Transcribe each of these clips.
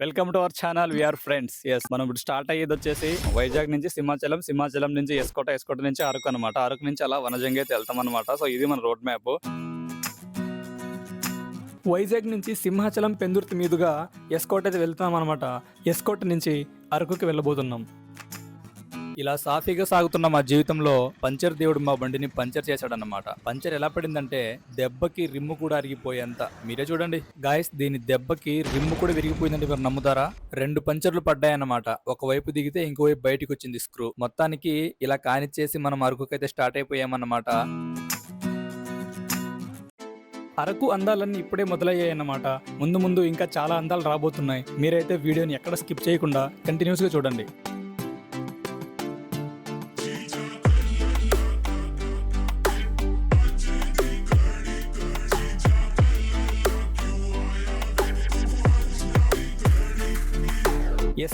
Welcome to our channel VR friends yes మనం ఇప్పుడు start అయ్యేది వచ్చేసి వైజాగ్ నుంచి సింహాచలం సింహాచలం నుంచి ఎస్కోట ఎస్కోట నుంచి అరకు అనమాట అరకు నుంచి అలా వనజంగి అయితే వెళ్తాం అనమాట సో ఇది మన రోడ్ మ్యాప్ వైజాగ్ నుంచి సింహాచలం పెందుర్తి మీదుగా ఎస్కోట అయితే వెళ్తున్నాం అనమాట ఎస్కోట్ నుంచి అరకుకి వెళ్ళబోతున్నాం. ఇలా సాఫీగా సాగుతున్న మా జీవితంలో పంచర్ దేవుడు మా బండిని పంచర్ చేశాడన్నమాట. పంచర్ ఎలా పడిందంటే దెబ్బకి రిమ్ము కూడా అరిగిపోయేంత. మీరే చూడండి. గాయస్ దీని దెబ్బకి రిమ్ము కూడా విరిగిపోయిందంటే మీరు నమ్ముతారా? రెండు పంచర్లు పడ్డాయన్నమాట. ఒకవైపు దిగితే ఇంకోవైపు బయటకు వచ్చింది స్క్రూ మొత్తానికి ఇలా కానిచ్చేసి మనం అరకుకైతే స్టార్ట్ అయిపోయామన్నమాట. అరకు అందాలన్నీ ఇప్పుడే మొదలయ్యాయి అన్నమాట ముందు ముందు ఇంకా చాలా అందాలు రాబోతున్నాయి. మీరైతే వీడియోని ఎక్కడ స్కిప్ చేయకుండా కంటిన్యూస్గా చూడండి.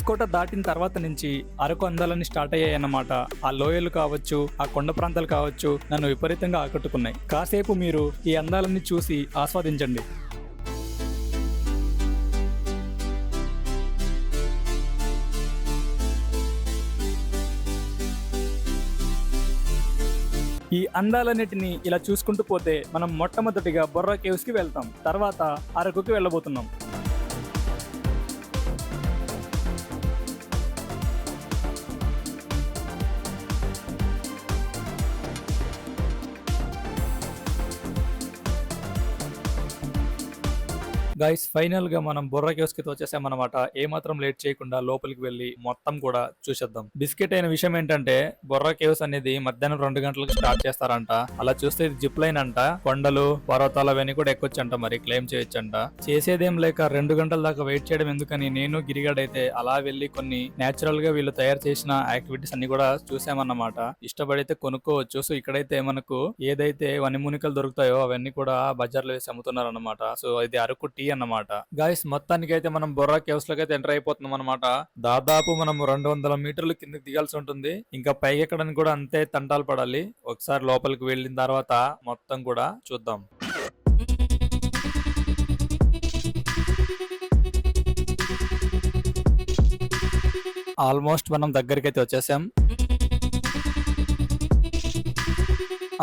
కోట దాటిన తర్వాత నుంచి అరకు అందాలన్నీ స్టార్ట్ అయ్యాయి అన్నమాట ఆ లోయలు కావచ్చు ఆ కొండ ప్రాంతాలు కావచ్చు నన్ను విపరీతంగా ఆకట్టుకున్నాయి. కాసేపు మీరు ఈ అందాలన్నీ చూసి ఆస్వాదించండి. ఈ అందాలన్నిటిని ఇలా చూసుకుంటూ పోతే మనం మొట్టమొదటిగా బొర్రా కేవ్స్కి వెళ్తాం. తర్వాత అరకుకి వెళ్ళబోతున్నాం. గైస్ ఫైనల్గా మనం బొర్రా కేవ్స్కి వచ్చేసామన్నమాట. ఏ మాత్రం లేట్ చేయకుండా లోపలికి వెళ్ళి మొత్తం కూడా చూసేద్దాం. బిస్కెట్ అయిన విషయం ఏంటంటే బొర్రా కేవ్స్ అనేది మధ్యాహ్నం రెండు గంటలకు స్టార్ట్ చేస్తారంట. అలా చూస్తే ఇది జిప్ లైన్ అంట. కొండలు పర్వతాలు అవన్నీ కూడా ఎక్కొచ్చంట మరి క్లెయిమ్ చేయొచ్చంట. చేసేదేం లేక రెండు గంటల దాకా వెయిట్ చేయడం ఎందుకని నేను గిరిగాడైతే అలా వెళ్ళి కొన్ని నేచురల్గా వీళ్ళు తయారు చేసిన యాక్టివిటీస్ అన్ని కూడా చూసామన్నమాట. ఇష్టపడితే కొనుక్కోవచ్చు. సో ఇక్కడైతే మనకు ఏదైతే వనిమునికలు దొరుకుతాయో అవన్నీ కూడా బజార్లో వేసి అమ్ముతున్నారు అనమాట సో ఇది అరకు టీ అన్నమాట. గాయస్ మొత్తానికి అయితే మనం బొర్రా కేవ్స్లోకి అయితే ఎంటర్ అయిపోతున్నాం అనమాట దాదాపు మనం రెండు వందల మీటర్లు కిందకి దిగాల్సి ఉంటుంది. ఇంకా పైకి ఎక్కడానికి కూడా అంతే తంటాలు పడాలి. ఒకసారి లోపలికి వెళ్ళిన తర్వాత మొత్తం కూడా చూద్దాం. ఆల్మోస్ట్ మనం దగ్గరికి అయితే వచ్చేసాం.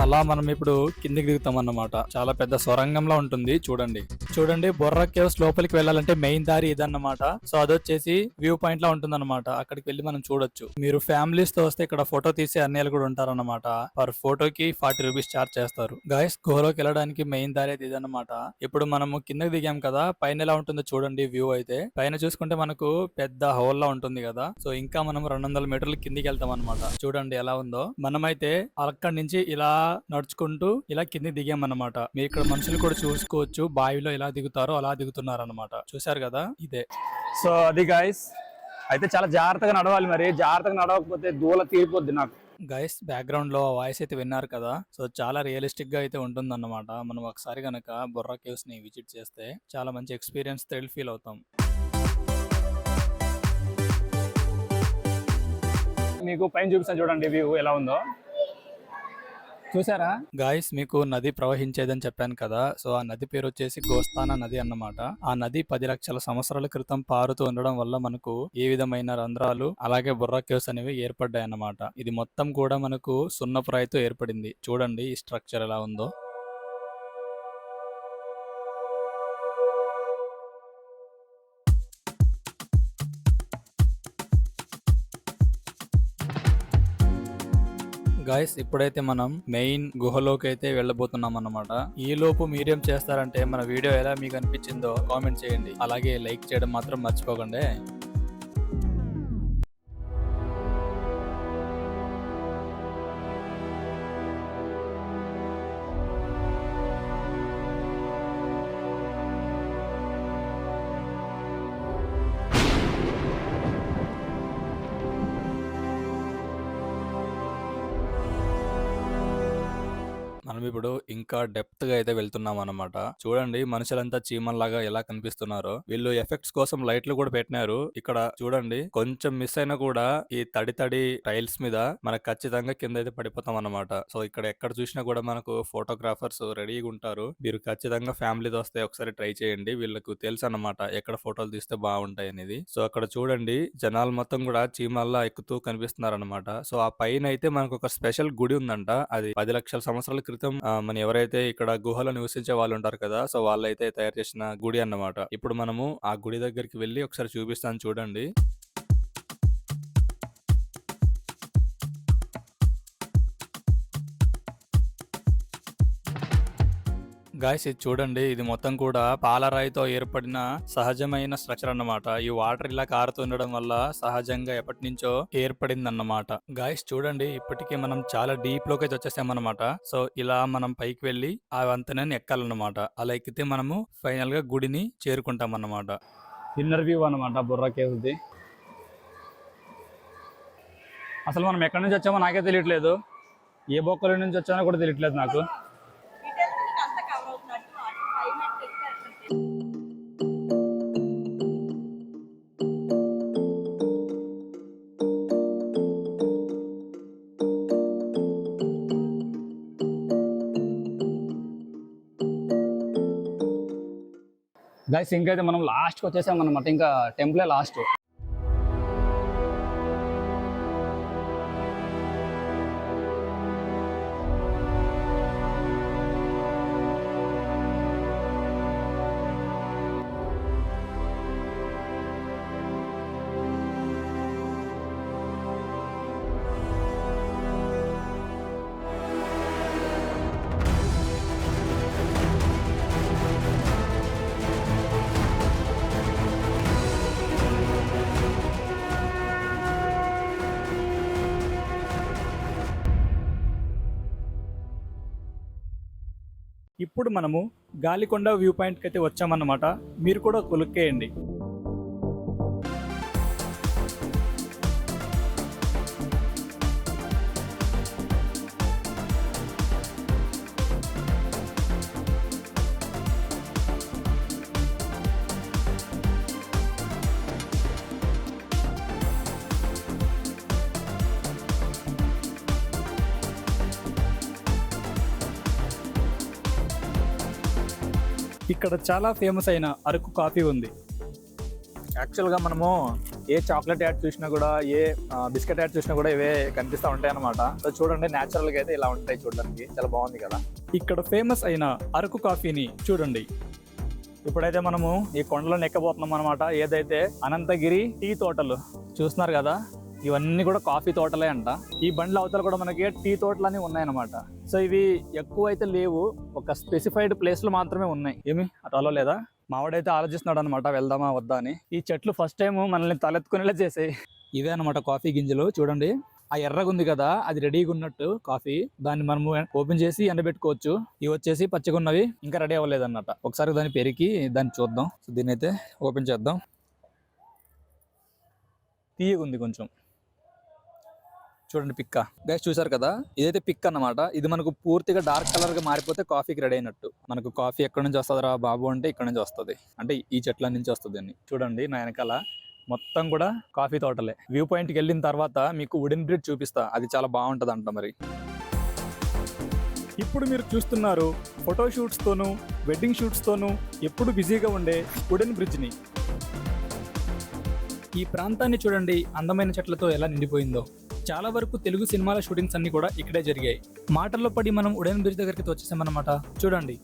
అలా మనం ఇప్పుడు కిందికి దిగుతాం అన్నమాట. చాలా పెద్ద సొరంగంలో ఉంటుంది. చూడండి. చూడండి బొర్రా కేవ్స్ లోపలికి వెళ్ళాలంటే మెయిన్ దారి ఇదన్నమాట. సో అదొచ్చేసి వ్యూ పాయింట్ లా ఉంటుంది అక్కడికి వెళ్ళి మనం చూడొచ్చు. మీరు ఫ్యామిలీస్తో వస్తే ఇక్కడ ఫోటో తీసే అన్నయ్యలు కూడా ఉంటారన్నమాట. పర్ ఫోటోకి ఫార్టీ రూపీస్ చార్జ్ చేస్తారు. గాయస్ గుహలోకి వెళ్ళడానికి మెయిన్ దారి అయితే ఇదన్నమాట. ఇప్పుడు మనము కిందకి దిగాం కదా పైన ఎలా ఉంటుందో చూడండి వ్యూ అయితే. పైన చూసుకుంటే మనకు పెద్ద హోల్ లా ఉంటుంది కదా. సో ఇంకా మనం రెండు వందల మీటర్లు కిందికి వెళ్తాం అనమాట చూడండి ఎలా ఉందో. మనమైతే అక్కడి నుంచి ఇలా నడుచుకుంటూ ఇలా కిందికి దిగామన్నమాట. మీరు ఇక్కడ మనుషులు కూడా చూసుకోవచ్చు. బావిలో ఎలా దిగుతారో అలా దిగుతున్నారు అనమాట చూసారు కదా? ఇదే. సో అది గాయస్ అయితే చాలా జాగ్రత్తగా నడవాలి మరి. జాగ్రత్తగా నడవకపోతే దూల తీరిపోద్ది నాకు. గైస్ బ్యాక్గ్రౌండ్లో వాయిస్ అయితే విన్నారు కదా. సో చాలా రియలిస్టిక్గా అయితే ఉంటుంది మనం ఒకసారి గనక బొర్రా కేవ్స్ని విజిట్ చేస్తే చాలా మంచి ఎక్స్పీరియన్స్ థ్రిల్ ఫీల్ అవుతాం. మీకు పైన చూపిస్తాను చూడండి వ్యూ ఎలా ఉందో. చూసారా? గాయస్ మీకు నది ప్రవహించేదని చెప్పాను కదా సో ఆ నది పేరు వచ్చేసి గోస్తానా నది అన్నమాట. ఆ నది పది లక్షల సంవత్సరాల క్రితం పారుతూ ఉండడం వల్ల మనకు ఏ విధమైన రంధ్రాలు అలాగే బుర్రా కేవ్స్ అనేవి ఏర్పడ్డాయి అన్నమాట ఇది మొత్తం కూడా మనకు సున్నపురాయితో ఏర్పడింది. చూడండి ఈ స్ట్రక్చర్ ఎలా ఉందో. గాయస్ ఇప్పుడైతే మనం మెయిన్ గుహలోకి అయితే వెళ్ళబోతున్నాం అన్నమాట ఈ లోపు మీరేం చేస్తారంటే మన వీడియో ఎలా మీకు అనిపించిందో కామెంట్ చేయండి. అలాగే లైక్ చేయడం మాత్రం మర్చిపోకండి. మనం ఇప్పుడు ఇంకా డెప్త్గా అయితే వెళ్తున్నాం అన్నమాట చూడండి మనుషులంతా చీమల్లాగా ఎలా కనిపిస్తున్నారో. వీళ్ళు ఎఫెక్ట్స్ కోసం లైట్లు కూడా పెట్టినారు. ఇక్కడ చూడండి కొంచెం మిస్ అయినా కూడా ఈ తడి తడి టైల్స్ మీద మనకు ఖచ్చితంగా కింద అయితే పడిపోతాం అన్నమాట సో ఇక్కడ ఎక్కడ చూసినా కూడా మనకు ఫోటోగ్రాఫర్స్ రెడీగా ఉంటారు. మీరు ఖచ్చితంగా ఫ్యామిలీతో వస్తే ఒకసారి ట్రై చేయండి. వీళ్ళకు తెలుసు అన్నమాట ఎక్కడ ఫోటోలు తీస్తే బాగుంటాయి అనేది. సో అక్కడ చూడండి జనాలు మొత్తం కూడా చీమల్లా ఎక్కుతూ కనిపిస్తున్నారు అనమాట సో ఆ పైన అయితే మనకు ఒక స్పెషల్ గుడి ఉందంట. అది పది లక్షల సంవత్సరాల క్రితం ఆ, మన ఎవరైతే ఇక్కడ గుహలో నివసించే వాళ్ళు ఉంటారు కదా సో వాళ్ళైతే తయారు చేసిన గుడి అన్నమాట. ఇప్పుడు మనము ఆ గుడి దగ్గరికి వెళ్ళి ఒకసారి చూపిస్తాను చూడండి. గాయస్ ఇది చూడండి ఇది మొత్తం కూడా పాలరాయితో ఏర్పడిన సహజమైన స్ట్రక్చర్ అన్నమాట. ఈ వాటర్ ఇలా కారుతుండడం వల్ల సహజంగా ఎప్పటి నుంచో ఏర్పడింది అన్నమాట గాయస్ చూడండి ఇప్పటికే మనం చాలా డీప్లోకి అయితే వచ్చేసామన్నమాట. సో ఇలా మనం పైకి వెళ్ళి ఆ వంతెనని ఎక్కాలన్నమాట. అలా ఎక్కితే మనము ఫైనల్గా గుడిని చేరుకుంటాం అన్నమాట ఇన్నర్ వ్యూ అనమాట బుర్రా కేవ్ది అసలు మనం ఎక్కడి నుంచి వచ్చామో నాకే తెలియట్లేదు. ఏ బొక్కల నుంచి వచ్చామో కూడా తెలియట్లేదు నాకు. గైస్ ఇంకైతే మనం లాస్ట్కి వచ్చేసాం అనమాట ఇంకా టెంపులే లాస్ట్ ఇప్పుడు మనము గాలికొండ వ్యూ పాయింట్కి అయితే వచ్చామన్నమాట. మీరు కూడా కొలుక్కేయండి. ఇక్కడ చాలా ఫేమస్ అయిన అరకు కాఫీ ఉంది. యాక్చువల్గా మనము ఏ చాక్లెట్ యాడ్ చూసినా కూడా ఏ బిస్కెట్ యాడ్ చూసినా కూడా ఇవే కనిపిస్తూ ఉంటాయి అనమాట సో చూడండి న్యాచురల్గా అయితే ఇలా ఉంటాయి చూడడానికి. చాలా బాగుంది కదా. ఇక్కడ ఫేమస్ అయిన అరకు కాఫీని చూడండి. ఇప్పుడైతే మనము ఈ కొండలో ఎక్కబోతున్నాం అనమాట ఏదైతే అనంతగిరి టీ తోటలు చూస్తున్నారు కదా ఇవన్నీ కూడా కాఫీ తోటలే అంట. ఈ బండ్ల అవతల కూడా మనకి టీ తోటలన్నీ ఉన్నాయన్నమాట. సో ఇవి ఎక్కువ అయితే లేవు. ఒక స్పెసిఫైడ్ ప్లేస్లు మాత్రమే ఉన్నాయి. ఏమి? అటు లేదా? మావాడైతే ఆలోచిస్తున్నాడు అనమాట వెళ్దామా వద్దా అని. ఈ చెట్లు ఫస్ట్ టైం మనల్ని తలెత్తుకునేలా చేసాయి. ఇవే అనమాట కాఫీ గింజలు. చూడండి. ఆ ఎర్రగా ఉంది కదా అది రెడీగా ఉన్నట్టు కాఫీ. దాన్ని మనము ఓపెన్ చేసి ఎండబెట్టుకోవచ్చు. ఇవి వచ్చేసి పచ్చగా ఉన్నవి ఇంకా రెడీ అవ్వలేదు అన్నమాట ఒకసారి దాన్ని పెరిగి దాన్ని చూద్దాం. సో దీన్ని అయితే ఓపెన్ చేద్దాం. తీయగా ఉంది కొంచెం. చూడండి పిక్క. గైస్ చూసారు కదా? ఇదైతే పిక్ అన్నమాట. ఇది మనకు పూర్తిగా డార్క్ కలర్గా మారిపోతే కాఫీకి రెడీ అయినట్టు. మనకు కాఫీ ఎక్కడి నుంచి వస్తుందిరా బాబు అంటే ఇక్కడ నుంచి వస్తుంది. అంటే ఈ చెట్ల నుంచి వస్తుంది అని. చూడండి నా వెనకాల మొత్తం కూడా కాఫీ తోటలే. వ్యూ పాయింట్కి వెళ్ళిన తర్వాత మీకు వుడెన్ బ్రిడ్జ్ చూపిస్తా. అది చాలా బాగుంటుంది అంట మరి. ఇప్పుడు మీరు చూస్తున్నారు ఫోటో షూట్స్తోను వెడ్డింగ్ షూట్స్ తోను ఎప్పుడు బిజీగా ఉండే వుడెన్ బ్రిడ్జ్ని ఈ ప్రాంతాన్ని చూడండి. అందమైన చెట్లతో ఎలా నిండిపోయిందో. చాలా వరకు తెలుగు సినిమాల షూటింగ్స్ అన్ని కూడా ఇక్కడే జరిగాయి. మాటల్లో పడి మనం ఉడెన్ బ్రిడ్జ్ దగ్గరికి వచ్చేసామన్నమాట. చూడండి.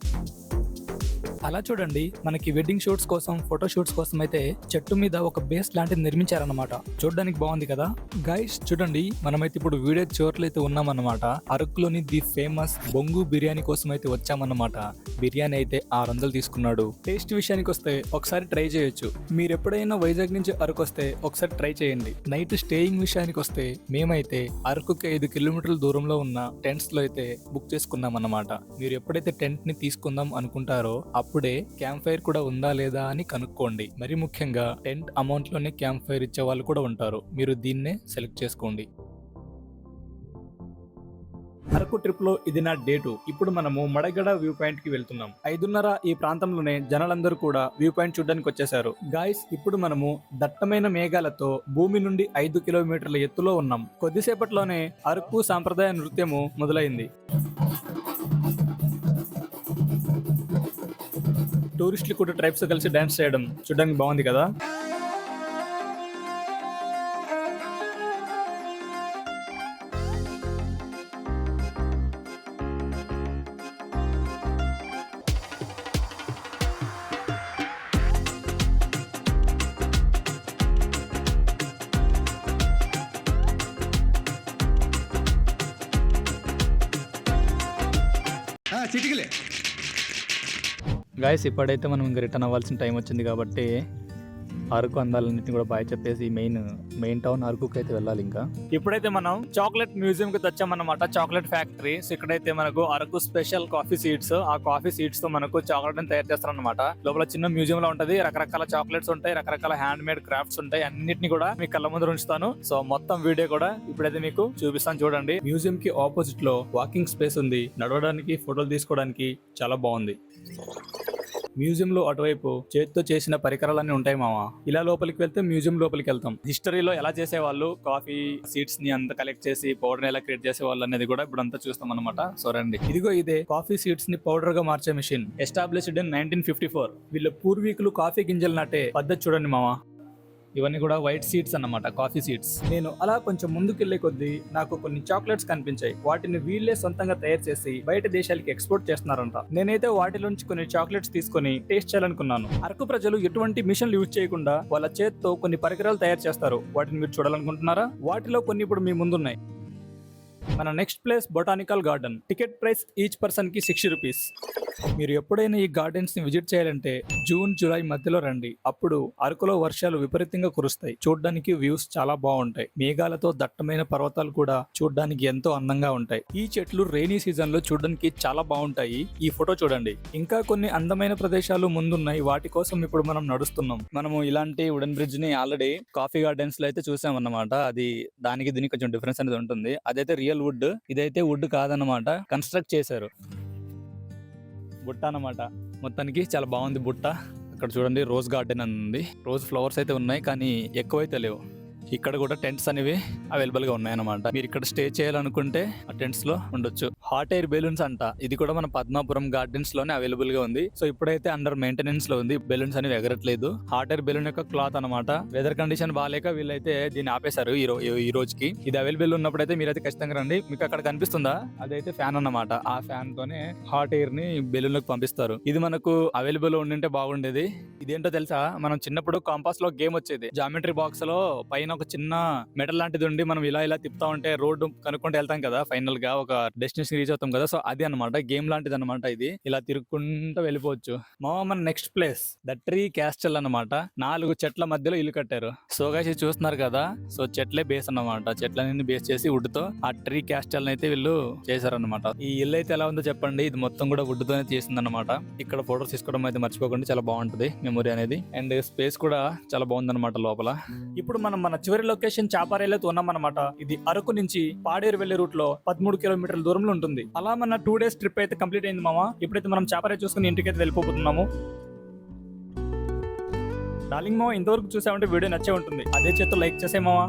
అలా చూడండి మనకి వెడ్డింగ్ షూట్స్ కోసం ఫోటో షూట్స్ కోసం అయితే చెట్టు మీద ఒక బేస్ లాంటిది నిర్మించారన్నమాట. చూడడానికి బాగుంది కదా? గైస్ చూడండి మనమైతే ఇప్పుడు వీడియో చివర్లో అయితే ఉన్నామన్నమాట. అరకులోని ది ఫేమస్ బొంగు బిర్యానీ కోసం అయితే వచ్చామన్నమాట. బిర్యానీ అయితే ఆరు వందలు తీసుకున్నాడు. టేస్ట్ విషయానికి వస్తే ఒకసారి ట్రై చేయొచ్చు. మీరు ఎప్పుడైనా వైజాగ్ నుంచి అరకు వస్తే ఒకసారి ట్రై చేయండి. నైట్ స్టేయింగ్ విషయానికి వస్తే మేమైతే అరకుకి ఐదు కిలోమీటర్ల దూరంలో ఉన్న టెంట్స్లో అయితే బుక్ చేసుకున్నాం అన్నమాట మీరు ఎప్పుడైతే టెంట్ని తీసుకుందాం అనుకుంటారో అప్పుడు క్యాంప్ ఫైర్ కూడా ఉందా లేదా అని కనుక్కోండి. మరి ముఖ్యంగా టెంట్ అమౌంట్లోనే క్యాంప్ ఫైర్ ఇచ్చే వాళ్ళు కూడా ఉంటారు. మీరు దీన్నే సెలెక్ట్ చేసుకోండి. అరకు ట్రిప్లో ఇది నా డే టూ ఇప్పుడు మనము మడగడ వ్యూ పాయింట్కి వెళ్తున్నాం. ఐదున్నర ఈ ప్రాంతంలోనే జనాలందరూ కూడా వ్యూ పాయింట్ చూడడానికి వచ్చేసారు గాయస్ ఇప్పుడు మనము దట్టమైన మేఘాలతో భూమి నుండి ఐదు కిలోమీటర్ల ఎత్తులో ఉన్నాం. కొద్దిసేపట్లోనే అరకు సాంప్రదాయ నృత్యము మొదలైంది. టూరిస్టులు కూడా ట్రైబ్స్ కలిసి డాన్స్ చేయడం చూడడానికి బాగుంది కదా? చిటికలే. గాయస్ ఇప్పుడైతే మనం ఇంకా రిటర్న్ అవ్వాల్సిన టైం వచ్చింది కాబట్టి అరకు అందాలన్నింటినీ కూడా బాయ్ చెప్పేసి మెయిన్ మెయిన్ టౌన్ అరకుకి అయితే వెళ్ళాలి ఇంకా. ఇప్పుడైతే మనం చాక్లెట్ మ్యూజియం కి వచ్చామన్నమాట చాక్లెట్ ఫ్యాక్టరీ సో ఇక్కడైతే మనకు అరకు స్పెషల్ కాఫీ సీడ్స్ ఆ కాఫీ సీడ్స్తో మనకు చాక్లెట్ని తయారు చేస్తారన్నమాట. లోపల చిన్న మ్యూజియం లో ఉంటది. రకరకాల చాక్లెట్స్ ఉంటాయి రకరకాల హ్యాండ్ మేడ్ క్రాఫ్ట్స్ ఉంటాయి. అన్నిటిని కూడా మీ కళ్ళ ముందు ఉంచుతాను. సో మొత్తం వీడియో కూడా ఇప్పుడైతే మీకు చూపిస్తాను చూడండి. మ్యూజియం కి ఆపోజిట్లో వాకింగ్ స్పేస్ ఉంది. నడవడానికి ఫోటోలు తీసుకోవడానికి చాలా బాగుంది. మ్యూజియం లో అటువైపు చేతితో చేసిన పరికరాలన్నీ ఉంటాయి మామ ఇలా లోపలికి వెళ్తే మ్యూజియం లోపలికి వెళ్తాం. హిస్టరీలో ఎలా చేసేవాళ్ళు? కాఫీ సీడ్స్ని అంత కలెక్ట్ చేసి పౌడర్ ఎలా క్రియేట్ చేసేవాళ్ళు అనేది కూడా ఇప్పుడు అంతా చూస్తాం అనమాట సో రండి. ఇదిగో ఇదే కాఫీ సీడ్స్ని పౌడర్గా మార్చే machine. Established in nineteen fifty four వీళ్ళ పూర్వీకులు కాఫీ గింజలు నాటే పద్ధతి చూడండి మామ ఇవన్నీ కూడా వైట్ సీడ్స్ అన్నమాట కాఫీ సీడ్స్. నేను అలా కొంచెం ముందుకెళ్ళే కొద్దీ నాకు కొన్ని చాక్లెట్స్ కనిపించాయి. వాటిని వీళ్ళే సొంతంగా తయారు చేసి బయట దేశాలకి ఎక్స్పోర్ట్ చేస్తున్నారంట. నేనైతే వాటిలోంచి కొన్ని చాక్లెట్స్ తీసుకొని టేస్ట్ చేయాలనుకున్నాను. అరకు ప్రజలు ఎటువంటి మిషన్లు యూజ్ చేయకుండా వాళ్ళ చేత్తో కొన్ని పరికరాలు తయారు చేస్తారు. వాటిని మీరు చూడాలనుకుంటున్నారా? వాటిలో కొన్ని ఇప్పుడు మీ ముందున్నాయి. మన next place botanical garden ticket price each పర్సన్కి సిక్స్టీ రూపీస్ మీరు ఎప్పుడైనా ఈ గార్డెన్స్ని విజిట్ చేయాలంటే జూన్ జూలై మధ్యలో రండి. అప్పుడు అరకులో వర్షాలు విపరీతంగా కురుస్తాయి. చూడడానికి వ్యూస్ చాలా బాగుంటాయి. మేఘాలతో దట్టమైన పర్వతాలు కూడా చూడడానికి ఎంతో అందంగా ఉంటాయి. ఈ చెట్లు రైనీ సీజన్లో చూడడానికి చాలా బాగుంటాయి. ఈ ఫోటో చూడండి. ఇంకా కొన్ని అందమైన ప్రదేశాలు ముందున్నాయి. వాటి కోసం ఇప్పుడు మనం నడుస్తున్నాం. మనము ఇలాంటి వుడెన్ బ్రిడ్జ్ని ఆల్రెడీ కాఫీ గార్డెన్స్లో అయితే చూసాం అన్నమాట అది దానికి దీనికి కొంచెం డిఫరెన్స్ అనేది ఉంటుంది. అదైతే రియల్ వుడ్. ఇదైతే వుడ్ కాదనమాట కన్స్ట్రక్ట్ చేశారు. బుట్ట అన్నమాట. మొత్తానికి చాలా బాగుంది బుట్ట. అక్కడ చూడండి రోజ్ గార్డెన్ అని ఉంది రోజ్ ఫ్లవర్స్ అయితే ఉన్నాయి కానీ ఎక్కువైతే లేవు. ఇక్కడ కూడా టెంట్స్ అనేవి అవైలబుల్గా ఉన్నాయన్నమాట. మీరు ఇక్కడ స్టే చేయాలనుకుంటే ఆ టెంట్స్లో ఉండొచ్చు. హాట్ ఎయిర్ బెలూన్స్ అంట. ఇది కూడా మన పద్మాపురం గార్డెన్స్లోనే అవైలబుల్గా ఉంది. సో ఇప్పుడైతే అండర్ మెయింటెనెన్స్లో ఉంది. బెలూన్స్ అనేవి ఎగరట్లేదు. హాట్ ఎయిర్ బెలూన్ యొక్క క్లాత్ అనమాట వెదర్ కండిషన్ బాగాలేక వీళ్ళైతే దీన్ని ఆపేశారు ఈ ఈ రోజుకి. ఇది అవైలబుల్ ఉన్నప్పుడైతే మీరైతే ఖచ్చితంగా రండి. మీకు అక్కడ కనిపిస్తుందా? అదైతే ఫ్యాన్ అన్నమాట. ఆ ఫ్యాన్ తోనే హాట్ ఎయిర్ని బెలూన్లోకి పంపిస్తారు. ఇది మనకు అవైలబుల్ ఉండింటే బాగుండేది. ఇదేంటో తెలుసా? మనం చిన్నప్పుడు కాంపాస్లో గేమ్ వచ్చేది. జామెట్రీ బాక్స్లో పైన ఒక చిన్న మెటల్ లాంటిది ఉండి మనం ఇలా ఇలా తిప్పుతా ఉంటే రోడ్డు కనుక్కుంటూ వెళ్తాం కదా ఫైనల్గా ఒక డెస్టినేషన్ రీచ్ అవుతాం కదా. సో అది అన్నమాట. గేమ్ లాంటిది అనమాట ఇది. ఇలా తిరుక్కుంటూ వెళ్ళిపోవచ్చు. మా మన next place the tree castle అన్నమాట. నాలుగు చెట్ల మధ్యలో ఇల్లు కట్టారు. సో గైస్ చూస్తున్నారు కదా. సో చెట్లే బేస్ అన్నమాట. చెట్లన్నీ బేస్ చేసి వుడ్తో ఆ ట్రీ క్యాస్టల్ అయితే వీళ్ళు చేశారనమాట ఈ ఇల్లు అయితే ఎలా ఉందో చెప్పండి. ఇది మొత్తం కూడా వుడ్ తోనే చేసిందన్నమాట. ఇక్కడ ఫోటోస్ తీసుకోవడం అయితే మర్చిపోకుండా. చాలా బాగుంటది మెమొరీ అనేది. అండ్ స్పేస్ కూడా చాలా బాగుందన్నమాట లోపల. ఇప్పుడు మనం మన చివరి లొకేషన్ చాపారేలతో ఉన్నామన్నమాట ఇది అరకు నుంచి పాడేరు వెళ్ళే రూట్లో పదమూడు కిలోమీటర్ల దూరంలో ఉంటుంది. అలా మన టూ డేస్ ట్రిప్ అయితే కంప్లీట్ అయింది మామ. ఇప్పుడైతే మనం చాపారే చూసుకుని ఇంటికైతే వెళ్ళిపోతున్నాము డార్లింగ్ మామ ఇంతవరకు చూసామంటే వీడియో నచ్చే ఉంటుంది. అదే చేత్తో లైక్ చేసే మావా